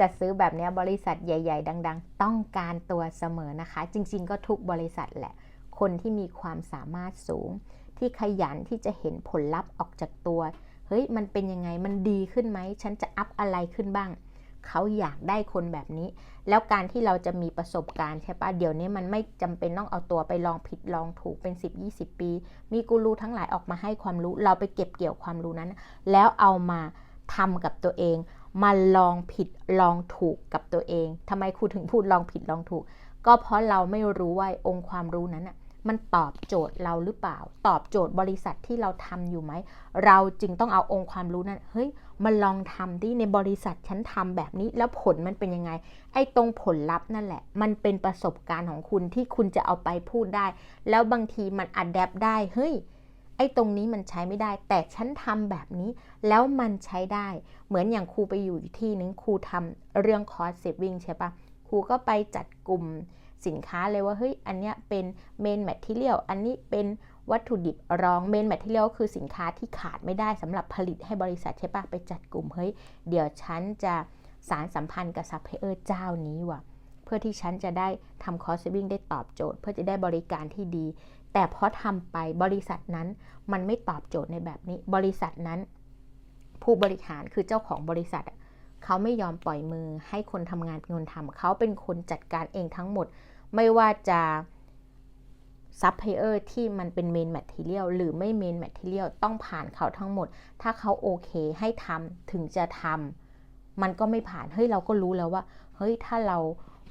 จัดซื้อแบบนี้บริษัทใหญ่ ๆ ดัง ๆ ต้องการตัวเสมอนะคะ จริง ๆ ก็ทุกบริษัทแหละ คนที่มีความสามารถสูง ที่ขยันที่จะเห็นผลลัพธ์ออกจากตัว เฮ้ย มันเป็นยังไงมันดีขึ้นไหม ฉันจะอัพอะไรขึ้นบ้าง เขาอยากได้คนแบบนี้ แล้วการที่เราจะมีประสบการณ์ใช่ปะเดี๋ยวนี้มันไม่จำเป็นต้องเอาตัวไปลองผิดลองถูกเป็น 10-20 ปี มีกูรูทั้งหลายออกมาให้ความรู้ เราไปเก็บเกี่ยวความรู้นั้น แล้วเอามาทำกับตัวเอง มาลองผิดลองถูกกับตัวเองทำไมครูถึงพูดลองผิดลองถูก ก็เพราะเราไม่รู้ว่าองค์ความรู้นั้นอะมันตอบโจทย์เราหรือเปล่า ตอบโจทย์บริษัทที่เราทำอยู่ไหม เราจึงต้องเอาองค์ความรู้นั้นเฮ้ยมาลองทำดิในบริษัทฉันทำแบบนี้แล้วผลมันเป็นยังไง ไอ้ตรงผลลัพธ์นั่นแหละ มันเป็นประสบการณ์ของคุณที่คุณจะเอาไปพูดได้ แล้วบางทีมันอัดแอปได้เฮ้ย ไอ้ตรงนี้มันใช้ไม่ได้ แต่ฉันทำแบบนี้ แล้วมันใช้ได้ เหมือนอย่างครูไปอยู่ที่นึงครูทำเรื่องคอร์สเซฟวิ่งใช่ปะครูก็ไปจัดกลุ่มสินค้าเลยว่าเฮ้ยอันเนี้ยเป็นเมนแมทเทียลอันนี้เป็นวัตถุดิบรองเมนแมทเทียลคือสินค้าที่ขาดไม่ได้สำหรับผลิตให้บริษัทใช่ปะไปจัดกลุ่มเฮ้ยเดี๋ยวฉันจะสารสัมพันธ์กับซัพพลายเออร์เจ้านี้ว่ะ เพื่อที่ฉันจะได้ทำคอร์สเซฟวิ่งได้ตอบโจทย์ เพื่อจะได้บริการที่ดี แต่พอทำไปบริษัทนั้นมันไม่ตอบโจทย์ในแบบนี้ บริษัทนั้น ผู้บริหารคือเจ้าของบริษัท เขาไม่ยอมปล่อยมือให้คนทำงานเป็นคนทำเขาเป็นคนจัดการเองทั้งหมด ไม่ว่าจะซัพพลายเออร์ที่มันเป็นเมนแมทเทียลหรือไม่เมนแมทเทียลต้องผ่านเขาทั้งหมด ถ้าเขาโอเคให้ทำถึงจะทำมันก็ไม่ผ่าน เฮ้ยเราก็รู้แล้วว่า เฮ้ยถ้าเรา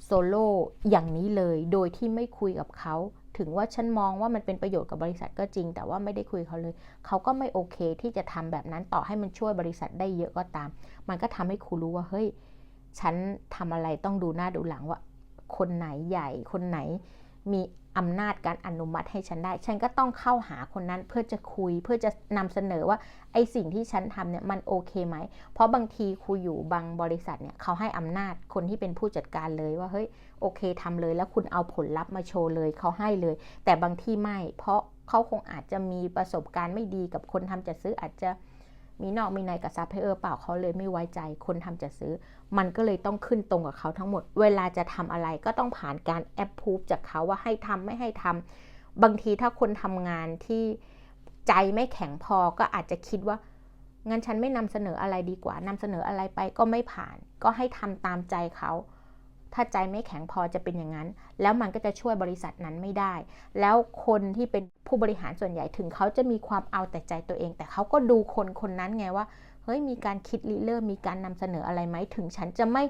โซโล่อย่างนี้เลย โดยที่ไม่คุยกับเขา ถึงว่าฉันมองว่ามันเป็นประโยชน์กับบริษัทก็จริง แต่ว่าไม่ได้คุยเขาเลย เขาก็ไม่โอเคที่จะทำแบบนั้นต่อให้มันช่วยบริษัทได้เยอะก็ตาม มันก็ทำให้ครูรู้ว่าเฮ้ยฉันทำอะไรต้องดูหน้าดูหลังว่า คนไหนใหญ่คนไหนมี อำนาจการอนุมัติให้ฉันได้ ฉันก็ต้องเข้าหาคนนั้นเพื่อจะคุยเพื่อจะนำเสนอว่าไอ้สิ่งที่ฉันทำเนี่ยมันโอเคไหม เพราะบางทีครูอยู่บางบริษัทเนี่ยเขาให้อำนาจคนที่เป็นผู้จัดการเลยว่าเฮ้ยโอเคทำเลย แล้วคุณเอาผลลัพธ์มาโชว์เลยเขาให้เลย แต่บางที่ไม่ เพราะเขาคงอาจจะมีประสบการณ์ไม่ดีกับคนทำจัดซื้ออาจจะ มีนอกมีในกับซัพพลายเออร์เปล่าเขาเลยไม่ไว้ใจคนทำจัดซื้อ มันก็เลยต้องขึ้นตรงกับเขาทั้งหมด เวลาจะทำอะไรก็ต้องผ่านการแอปพูฟจากเขาว่าให้ทำไม่ให้ทำบางทีถ้าคนทำงานที่ใจไม่แข็งพอก็อาจจะคิดว่างั้นฉันไม่นำเสนออะไรดีกว่านำเสนออะไรไปก็ไม่ผ่าน ก็ให้ทำตามใจเขา ถ้าใจไม่แข็งพอจะเป็นอย่างนั้น แล้วมันก็จะช่วยบริษัทนั้นไม่ได้ แล้วคนที่เป็นผู้บริหารส่วนใหญ่ถึงเขาจะมีความเอาแต่ใจตัวเอง แต่เขาก็ดูคนคนนั้นไงว่าเฮ้ยมีการคิดริเริ่มมีการนำเสนออะไรไหมถึงฉันจะไม่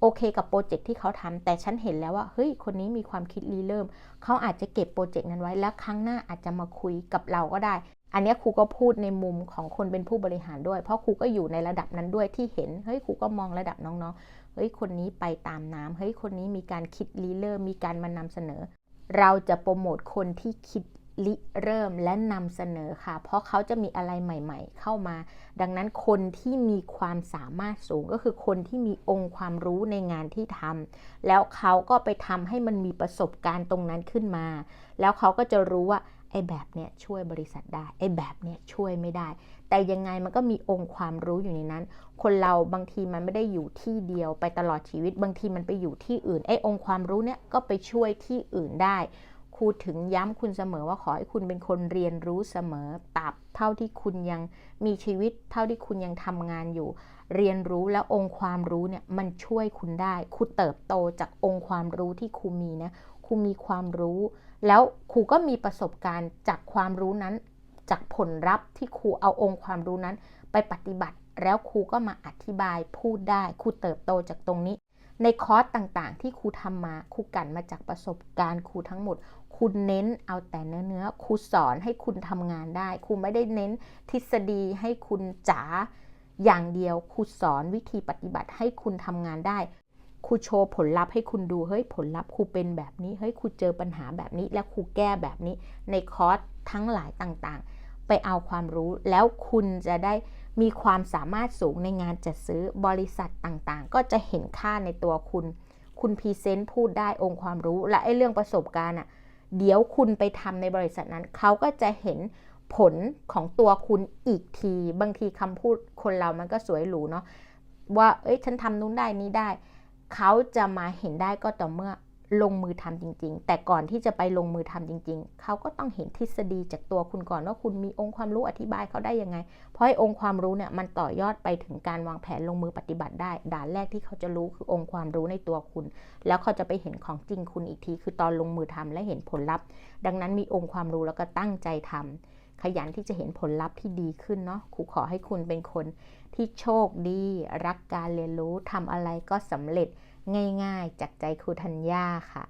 โอเคกับโปรเจกต์ที่เขาทำแต่ฉันเห็นแล้วว่าเฮ้ยคนนี้มีความคิดริเริ่ม เขาอาจจะเก็บโปรเจกต์นั้นไว้แล้วครั้งหน้าอาจจะมาคุยกับเราก็ได้ อันนี้ครูก็พูดในมุมของคนเป็นผู้บริหารด้วย เพราะครูก็อยู่ในระดับนั้นด้วยที่เห็นเฮ้ยครูก็มองระดับน้องๆเฮ้ยคนนี้ไปตามน้ำเฮ้ยคนนี้มีการคิดริเริ่มมีการมานำเสนอ เราจะโปรโมทคนที่คิด ริเริ่มและนำเสนอค่ะ เพราะเขาจะมีอะไรใหม่ ๆ เข้ามา ดังนั้นคนที่มีความสามารถสูงก็คือคนที่มีองค์ความรู้ในงานที่ทำแล้วเขาก็ไปทำให้มันมีประสบการณ์ตรงนั้นขึ้นมา แล้วเขาก็จะรู้ว่าไอ้แบบเนี้ยช่วยบริษัทได้ ไอ้แบบเนี้ยช่วยไม่ได้ แต่ยังไงมันก็มีองค์ความรู้อยู่ในนั้น คนเราบางทีมันไม่ได้อยู่ที่เดียวไปตลอดชีวิต บางทีมันไปอยู่ที่อื่น ไอ้องค์ความรู้เนี้ยก็ไปช่วยที่อื่นได้ ครูถึงย้ำคุณเสมอว่าขอให้คุณเป็นคนเรียนรู้เสมอตับเท่าที่คุณยังมีชีวิต เท่าที่คุณยังทำงานอยู่ เรียนรู้แล้วองค์ความรู้เนี่ยมันช่วยคุณได้ครูเติบโตจากองค์ความรู้ที่ครูมีนะครูมีความรู้ แล้วครูก็มีประสบการณ์จากความรู้นั้น จากผลลัพธ์ที่ครูเอาองค์ความรู้นั้น ไปปฏิบัติ แล้วครูก็มาอธิบายพูดได้ครูเติบโตจากตรงนี้ในคอร์สต่างๆ ที่ครูทำมาครูกันมาจากประสบการณ์ครูทั้งหมด คุณเน้นเอาแต่เนื้อเนื้อครูสอนให้คุณทำงานได้ครูไม่ได้เน้นทฤษฎีให้คุณจ๋าอย่างเดียวครูสอนวิธีปฏิบัติให้คุณทำงานได้ครูโชว์ผลลัพธ์ให้คุณดูเฮ้ยผลลัพธ์ครูเป็นแบบนี้เฮ้ยครูเจอปัญหาแบบนี้ และครูแก้แบบนี้ ในคอร์สทั้งหลายต่างๆ ไปเอาความรู้แล้วคุณจะได้มีความสามารถสูงในงานจัดซื้อบริษัทต่างๆ ก็จะเห็นค่าในตัวคุณ คุณพรีเซนต์พูดได้องค์ความรู้และไอ้เรื่องประสบการณ์อะ เดี๋ยวคุณไปทำในบริษัทนั้น เขาก็จะเห็นผลของตัวคุณอีกที บางทีคำพูดคนเรามันก็สวยหรูเนาะว่า เอ้ย ฉันทำนู้นได้นี้ได้ เขาจะมาเห็นได้ก็ต่อเมื่อ ลงมือทำจริง ๆ แต่ก่อนที่จะไปลงมือทำจริง ๆ เขาก็ต้องเห็นทฤษฎีจากตัวคุณก่อนว่าคุณมีองค์ความรู้อธิบายเขาได้ยังไง เพราะไอ้องค์ความรู้เนี่ยมันต่อยอดไปถึงการวางแผนลงมือปฏิบัติได้ ด่านแรกที่เขาจะรู้คือองค์ความรู้ในตัวคุณ แล้วเขาจะไปเห็นของจริงคุณอีกที คือตอนลงมือทำและเห็นผลลัพธ์ ดังนั้นมีองค์ความรู้แล้วก็ตั้งใจทำขยันที่จะเห็นผลลัพธ์ที่ดีขึ้นเนาะครูขอให้คุณเป็นคนที่โชคดี รักการเรียนรู้ทำอะไรก็สำเร็จ ง่ายๆ จากใจครูธัญญาค่ะ